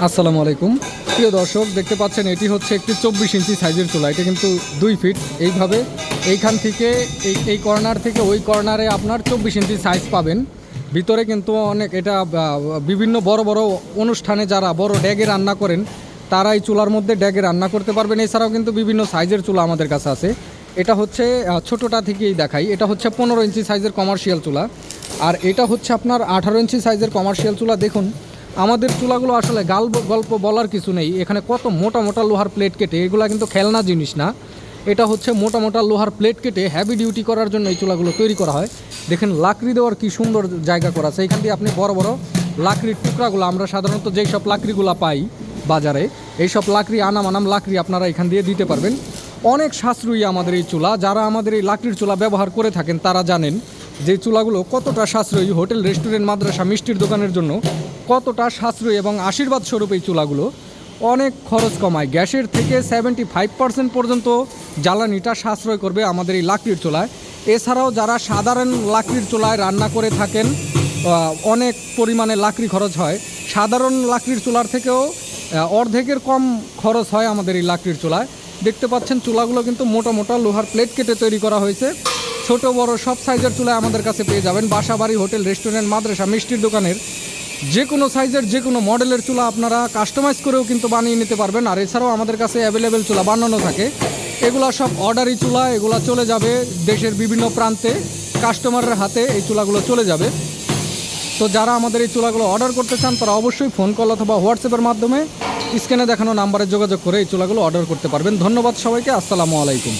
আসসালামু আলাইকুম। প্রিয় দর্শক, দেখতে পাচ্ছেন, এটি হচ্ছে একটি চব্বিশ ইঞ্চি সাইজের চুলা। এটা কিন্তু দুই ফিট এইভাবে। এইখান থেকে, এই এই কর্নার থেকে ওই কর্নারে আপনার চব্বিশ ইঞ্চি সাইজ পাবেন। ভিতরে কিন্তু অনেক, এটা বিভিন্ন বড় বড় অনুষ্ঠানে যারা বড় ড্যাগে রান্না করেন তারা এই চুলার মধ্যে ড্যাগে রান্না করতে পারবেন। এছাড়াও কিন্তু বিভিন্ন সাইজের চুলা আমাদের কাছে আছে। এটা হচ্ছে ছোটোটা থেকেই দেখাই। এটা হচ্ছে পনেরো ইঞ্চি সাইজের কমার্শিয়াল চুলা। আর এটা হচ্ছে আপনার আঠারো ইঞ্চি সাইজের কমার্শিয়াল চুলা। দেখুন আমাদের চুলাগুলো আসলে গাল গল্প বলার কিছু নেই। এখানে কত মোটা মোটা লোহার প্লেট কেটে, এগুলো কিন্তু খেলনা জিনিস না। এটা হচ্ছে মোটা মোটা লোহার প্লেট কেটে হ্যাভি ডিউটি করার জন্য এই চুলাগুলো তৈরি করা হয়। দেখেন লাকড়ি দেওয়ার কি সুন্দর জায়গা করা আছে। এখান দিয়ে আপনি বড় বড় লাকড়ির টুকরাগুলো, আমরা সাধারণত যেই সব লাকড়িগুলো পাই বাজারে, এই সব লাকড়ি আনাম আনাম লাকড়ি আপনারা এখান দিয়ে দিতে পারবেন। অনেক সাশ্রয়ী আমাদের এই চুলা। যারা আমাদের এই লাকড়ির চুলা ব্যবহার করে থাকেন, তারা জানেন যে চুলাগুলো কতটা সাশ্রয়ী, হোটেল, রেস্টুরেন্ট, মাদ্রাসা, মিষ্টির দোকানের জন্য কতটা সাশ্রয়ী এবং আশীর্বাদ স্বরূপ এই চুলাগুলো, অনেক খরচ কমায়। গ্যাসের থেকে সেভেন্টি ফাইভ পার্সেন্ট পর্যন্ত জ্বালানিটা সাশ্রয় করবে আমাদের এই লাকড়ির চুলায়। এছাড়াও যারা সাধারণ লাকড়ির চুলায় রান্না করে থাকেন অনেক পরিমাণে লাকড়ি খরচ হয়। সাধারণ লাকড়ির চুলার থেকেও অর্ধেকের কম খরচ হয় আমাদের এই লাকড়ির চুলায়। দেখতে পাচ্ছেন চুলাগুলো কিন্তু মোটা মোটা লোহার প্লেট কেটে তৈরি করা হয়েছে। ছোট, বড়, সব সাইজের চুলা আমাদের কাছে পেয়ে যাবেন। বাসা বাড়ি হোটেল রেস্টুরেন্ট মাদ্রাসা, মিষ্টির দোকানের যে কোনো সাইজের যে কোনো মডেলের চুলা আপনারা কাস্টমাইজ করেও কিন্তু বানিয়ে নিতে পারবেন। আর এছাড়াও আমাদের কাছে অ্যাভেলেবেল চুলা বানানো থাকে। এগুলা সব অর্ডারি চুলা, এগুলা চলে যাবে দেশের বিভিন্ন প্রান্তে। কাস্টমারের হাতে এই চুলাগুলো চলে যাবে। তো যারা আমাদের এই চুলাগুলো অর্ডার করতে চান, তারা অবশ্যই ফোন কল অথবা হোয়াটসঅ্যাপের মাধ্যমে স্ক্রিনে দেখানো নাম্বারে যোগাযোগ করে এই চুলাগুলো অর্ডার করতে পারবেন। ধন্যবাদ সবাইকে, আসসালামু আলাইকুম।